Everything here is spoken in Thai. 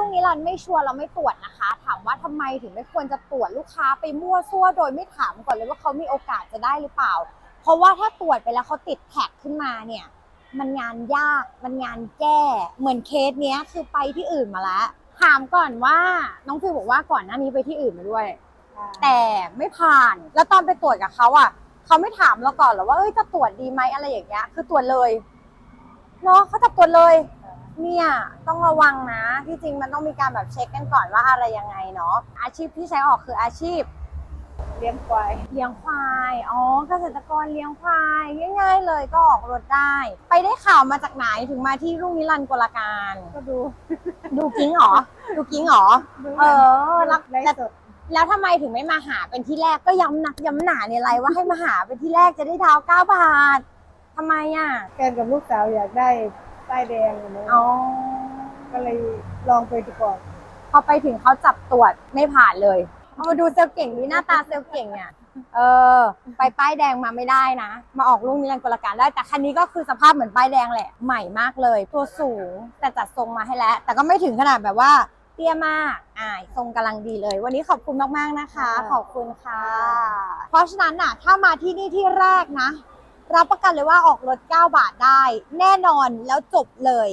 รุ่งนิรันดร์ไม่ชัวร์เราไม่ตรวจนะคะ ถามว่าทำไมถึงไม่ควรจะตรวจลูกค้าไปมั่วซั่วโดยไม่ถามก่อนเลยว่าเขามีโอกาสจะได้หรือเปล่า เพราะว่าถ้าตรวจไปแล้วเขาติดแท็กขึ้นมาเนี่ย มันงานยากมันงานแก้เหมือนเคสเนี้ยคือไปที่อื่นมาแล้วถามก่อนว่าน้องฟิวบอกว่าก่อนหน้านี้ไปที่อื่นมาด้วย แต่ไม่ผ่านแล้วตอนไปตรวจกับเขาอะเขาไม่ถามเราก่อนเหรอว่าเอ้ยจะตรวจดีไหมอะไรอย่างเงี้ย คือตรวจเลยเนาะเขาจะตรวจเลย เนี่ยต้องระวังนะที่จริงมันต้องมีการแบบเช็คกันก่อนว่าอะไรยังไงเนาะอาชีพที่ใช้ออกคืออาชีพเลี้ยงควายเลี้ยงควายอ๋อเกษตรกรเลี้ยงควายง่ายๆเลยก็ออกรถได้ ไปได้ข่าวมาจากไหนถึงมาที่รุ่งนิรันดร์กลการ ก็ดู ดูกิ้งเหรอ ดูกิ้งเหรอดูเออแล้วไลฟ์สดแล้วทำไมถึงไม่มาหาเป็นที่แรกก็ย้ำหนักย้ำหนาในไลน์ว่าให้มาหาเป็นที่แรกจะได้ดาวเก้าบาททำไมอะแฟนกับลูกสาวอยากได้ ป้ายแดงอะนะอ๋อก็เลยลองไปดูก่อนพอไปถึงเขาจับตรวจไม่ผ่านเลยเอามาดูเซลล์เก่งดีหน้าตาเซลล์เก่งเนี่ยเออ ไปป้ายแดงมาไม่ได้นะ มาออกรุ่งนิรันดร์กลการได้ แต่คันนี้ก็คือสภาพเหมือนป้ายแดงแหละ ใหม่มากเลย ตัวสูงแต่จัดทรงมาให้แล้ว แต่ก็ไม่ถึงขนาดแบบว่าเตี้ยมากอ่าทรงกำลังดีเลย วันนี้ขอบคุณมากๆนะคะ ขอบคุณค่ะ เพราะฉะนั้นน่ะ ถ้ามาที่นี่ที่แรกนะ รับประกันเลยว่าออกรถ 9 บาทได้ แน่นอนแล้วจบเลย